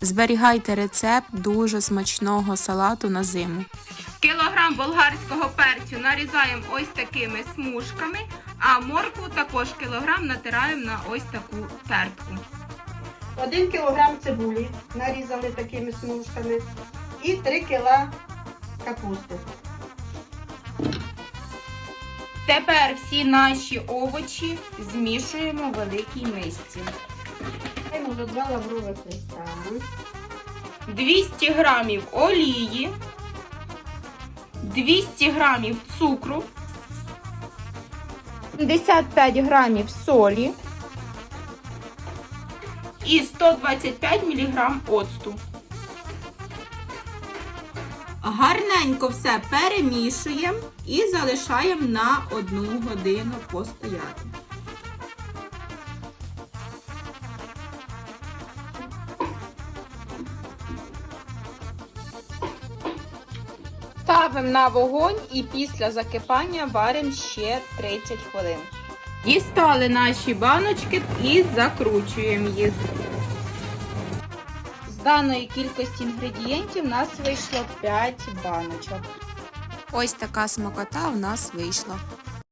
Зберігайте рецепт дуже смачного салату на зиму. Кілограм болгарського перцю нарізаємо ось такими смужками, а моркву також кілограм натираємо на ось таку тертку. Один кілограм цибулі нарізали такими смужками і 3 кіла капусти. Тепер всі наші овочі змішуємо в великій мисці. Два лаврових листа. 200 грамів олії, 200 грамів цукру, 75 грамів солі і 125 мг оцту. Гарненько все перемішуємо і залишаємо на 1 годину постояти. Ставимо на вогонь і після закипання варимо ще 30 хвилин. Дістали наші баночки і закручуємо їх. З даної кількості інгредієнтів у нас вийшло 5 баночок. Ось така смакота у нас вийшла.